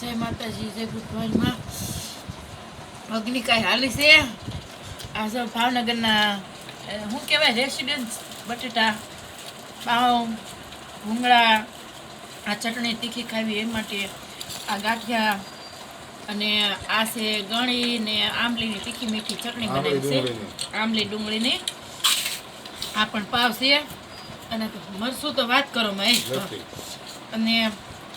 જય માતાજી જય ગુડભાઈમાં અગ્નિકાય હાલી છે? આ જો ભાવનગરના શું કહેવાય રેસિડેન્સ બટેટા પાઉં ભૂંગળા આ ચટણી તીખી ખાવી એ માટે આ ગાંઠિયા અને આ છે ગણી ને આંબલીની તીખી મીઠી ચટણી બનાવી છે. આંબલી ડુંગળીની. આ પણ પાવ છે. અને મરસું તો વાત કરો મેં અને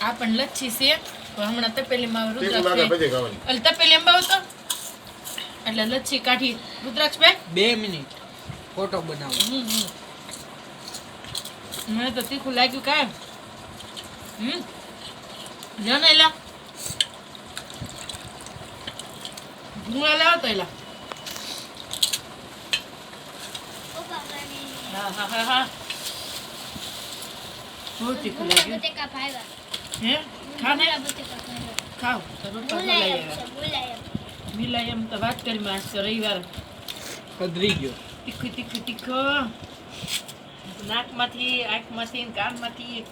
આ પણ લચ્છી છે. તો હમણાં તપેલીમાં રુદ્રાક્ષ. એટલે તપેલી અંબાવ તો એટલે લચ્છી કાઢી. રુદ્રાક્ષ બે મિનિટ. ફોટો બનાવો. હમ હમ. મને તો તીખું લાગ્યું કાંઈ. હમ. એલા. ભૂંગળા લાવો તો એલા. હા હા હા હા. બહુ તીખું લાગ્યું. હે? ખા ખાવ તો પપ્પા લઈ આવ્યા. મિલાયમ તો વાત કરી માં રવિવાર ગયો. તીખું તીખું તીખો. નાકમાંથી આંખમાંથી કાનમાંથી.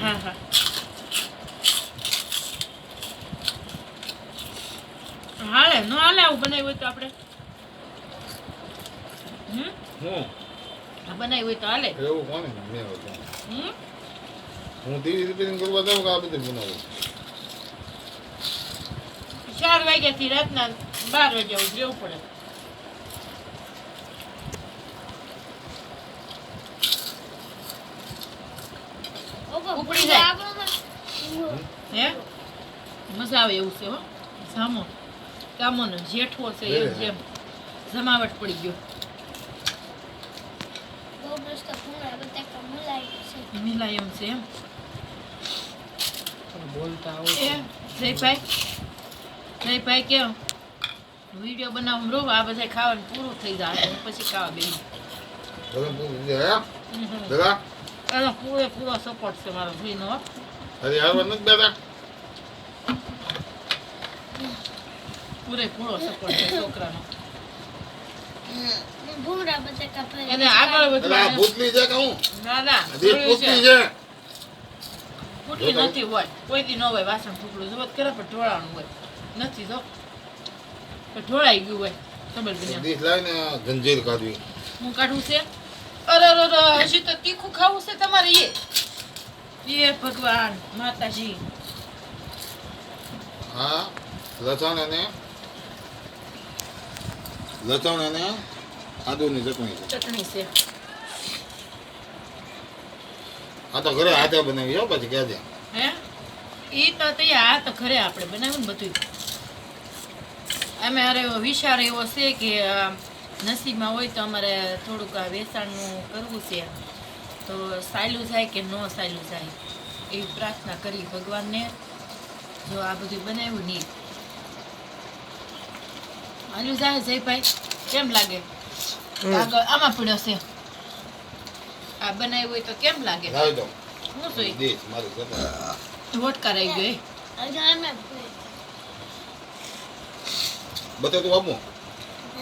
હા હા. હાલે નો હાલે આવું બનાવ્યું હોય તો આપણે? હમ? બનાવ્યું હોય તો હાલે. એવું કોને? મેં હમ? હું ટીવી રિપેરિંગ કરવા જાઉં કે આ બધું બનાવું? ચાર વાગ્યાથી રાતના બાર વાગ્યા સુધી રહેવું પડે. ઉપડી જાય. હે? મજા આવે એવું છે હો. સામો કામો ને જેઠવો છે એમ જેમ. જમાવટ પડી ગયો. મિલાયમ છે એમ પણ બોલતા એ આવડે જયભાઈ જયભાઈ કેમ વીડિયો બનાવું રો આ બધા ખાવાનું પૂરું થઈ જાય પછી ખાવા છે, દાદા એનો પૂરેપૂરો સપોર્ટ છે મારો ભાઈનો. હજી હારવાર નથી પૂરેપૂરો સપોર્ટ છે છોકરાનો ભૂંગળા બટેકા ભરી એને આગળ વધવા ભૂતલી છે કે હું? ના ના ભૂતલી છે. છે. નથી હોય. કોઈ ન હોય વાસણ ફૂટલું જો કરે પણ ઢોળાનું હોય. નથી જો. ઢોળાઈ ગયું હોય. ખબર બન્યા લાવીને જંજીર કાઢવી. હું કાઢું છે? અરે અરે અરે હજી તો તીખું ખાવું છે તમારે એ. એ ભગવાન માતાજી. હા લસણ અને લસણ અને આદુની ચટણી છે. ચટણી છે. આ તો ઘરે હાથે બનાવી હો પછી કહેજે હે? એ તો તે આ તો ઘરે આપણે બનાવ્યું ને બધું અમે અરે વિચાર એવો છે કે નસીબમાં હોય તો અમારે થોડુંક આ વેચાણનું કરવું છે. તો સાયલું જાય કે ન સાયલું જાય એવી પ્રાર્થના કરી ભગવાનને. જો આ બધું બનાવ્યું નહીં હાલ્યું જાય જયભાઈ કેમ લાગે? આગળ આમાં પડ્યો છે. આ બનાવ્યું હોય તો કેમ લાગે? લાવી દો જોઈ. ડીશ મારી આપું?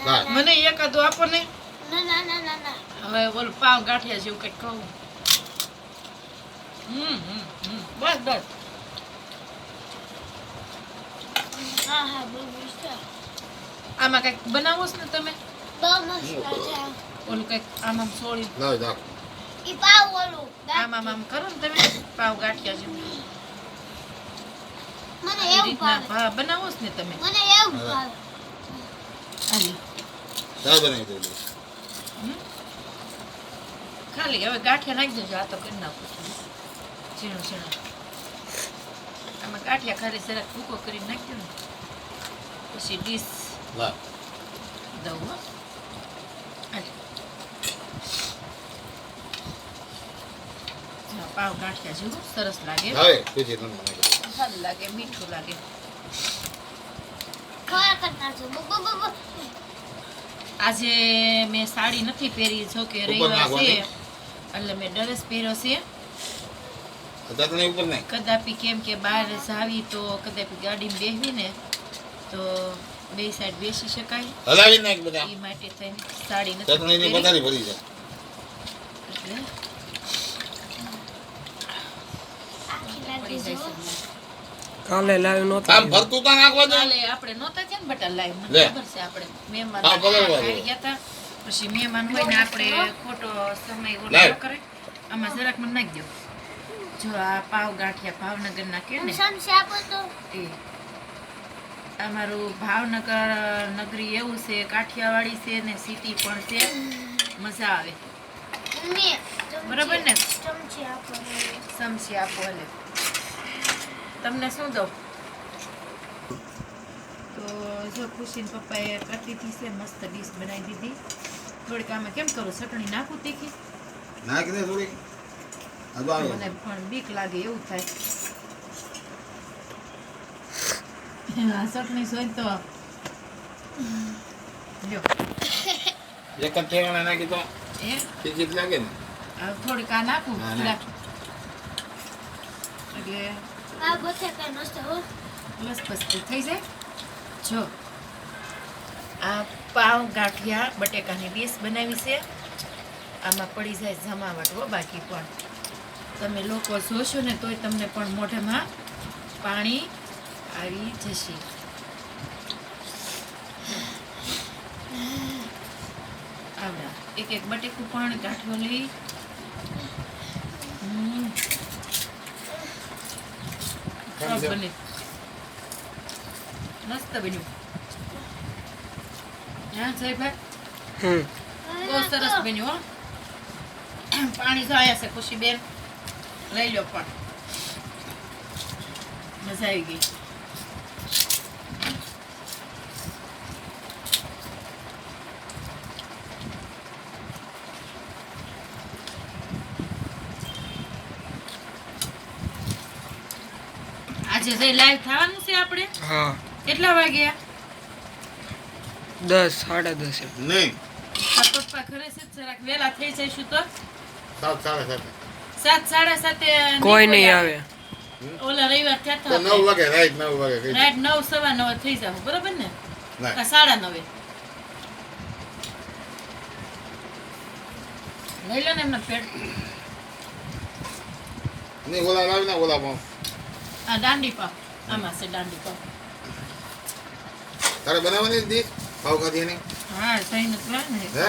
લાય. મને એકાદું આપો ને. ના ના ના ના ના. હવે ઓલું પાવ ગાંઠિયા જેવું કંઈક કહું. હમ હમ હમ. બસ બસ. હા હા બહુ મસ્ત. આમાં કંઈક બનાવો છો ને તમે? ઓલું કંઈક આમ આમ સોળી. લાવી દો ઈ પાવ ઓલું આમ આમ આમ કરો ને તમે પાવ ગાંઠિયા છે મને એવું ભાવે. બનાવો છો ને તમે? મને એવું ભાવે. હાલી ચાલ બનાવી દો હમ. ખાલી હવે ગાંઠિયા નાખી દેજો આ તો કરી નાખું છું. ઝીણું ઝીણું. આમાં ગાંઠિયા ખાલી જરાક ભૂકો કરી નાખ્યો ને પછી ડીશ લાવ દઉં હો હાલે. હા, પાવ ગાંઠિયા જેવું સરસ લાગે લાવે પછી તમને નાખી દો. સારું લાગે મીઠું લાગે ખરેખર નાખજો બુ બુ બુ બુ. આજે મેં સાડી નથી પહેરી જો કે ઉપર રવિવાર છે નાખવાની? એટલે મેં ડ્રેસ પહેર્યો છે આ ચટણી ઉપર નાખ કદાપી કેમ કે બહાર જાવી તો કદાપી ગાડીમાં બેસવી ને તો બે સાઈડ બેસી શકાય. હલાવી નાખ બધા. એ માટે થઈને સાડી નથી ચટણીની. પથારી ભરી જાય. કાલે લાવ્યું નહોતું આમ ભરતું તા નાખવા દે. કાલે આપણે નહોતા છે ને બટા લાઈવ. મને ખબર છે આપણે મહેમાન. આવી ગયા હતા. પછી મહેમાન હોય ને આપણે ખોટો સમય ઓલો કરે. આમાં જરાક મને નાખી દો જો આ પાવ ગાંઠિયા ભાવનગર ના. કે ને સમસી આપો તો એ. અમારું ભાવનગર નગરી એવું છે કાઠિયાવાડી છે ને સિટી પણ છે. મજા આવે. બરાબર ને? ચમચી આપો સમસી તમને શું દઉં? તો જો ખુશીન પપ્પાએ હતી છે મસ્ત ડીશ બનાવી દીધી. થોડીક આમાં કેમ કરું? ચટણી નાખું તીખી? નાખી દે થોડી આ તો આવે મને પણ બીક લાગે એવું થાય. ચટણી સોય તો લ્યો એક જ ઠેકાણે નાખી તો એ લાગે ને આ થોડીક આ નાખું એટલે આ બટેકા નસ્તો બસ બસ થઈ જાય જો આ પાવ ગાંઠિયા બટેકાની ડીશ બનાવી છે આમાં પડી જાય જમાવટ હો બાકી પણ તમે લોકો જોશો ને તોય તમને પણ મોઢામાં પાણી આવી જશે આવડા એક એક બટેકું પણ ગાંઠિયો લઈ? બને મસ્ત બન્યું હા જયભાઈ બહુ સરસ બન્યું હો પાણી જો આયા છે ખુશીબેન લઈ લો પણ મજા આવી ગઈ આજે જે લાઈવ થવાનું છે આપણે? હા. કેટલા વાગ્યા? દસ સાડા દસ નહીં. આ પપ્પા ઘરે છે જરાક વેલા થઈ જઈશું તો. સાત સાડા સાત. સાત સાડા સાતે કોઈ નહીં આવે. ઓલા રવિવાર થયા તો નવ વાગે રાઈટ નવ વાગે રાઈટ નવ સવા નવ થઈ જાવ બરોબર ને? સાડા નવે. લઈ લો ને એમના પેટ. નહીં ઓલા લાવી ને ઓલા પાઉં આ દાંડી પાવ આમાં છે દાંડી પાવ તારે બનાવવાની ડીશ પાવ ખાધી એની? હા સહી નથી ને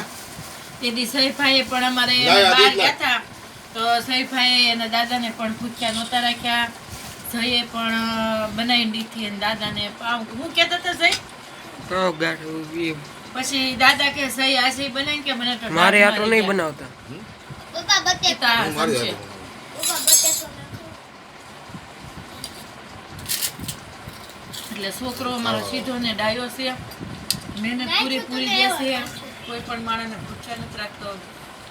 તે દી સહીફાઈએ પણ અમારે બહાર. ગયા હતા. તો સહીફાએ એના દાદાને પણ ભૂખ્યા નહોતા રાખ્યા. જઈએ પણ બનાવી દીધી અને દાદાને પાવ હું કહેતા હતા જઈ પાવ ગાંઠ પછી દાદા કે સહી આ સહી બનાવીને કે મને તો મારે આટલું નહીં બનાવતા. પપ્પા એ તો બટેકા આ હું મારી સમજે. હાથે બનાવું. પપ્પા બટેકો નાખો એટલે છોકરો મારો સીધો ને ડાયો છે. મહેનત પૂરી પૂરી દેશે. કોઈ પણ માણસને ભૂખ્યા નથી રાખતો.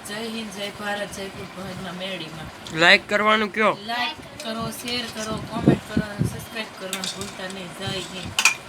જય હિન્દ જય ભારત જયપુર ભવનમાં મેળીમાં. લાઈક કરવાનું કયો? લાઈક કરો શેર કરો કોમેન્ટ કરો અને સબસ્ક્રાઇબ કરવાનું ભૂલતા નહીં. જય હિન્દ.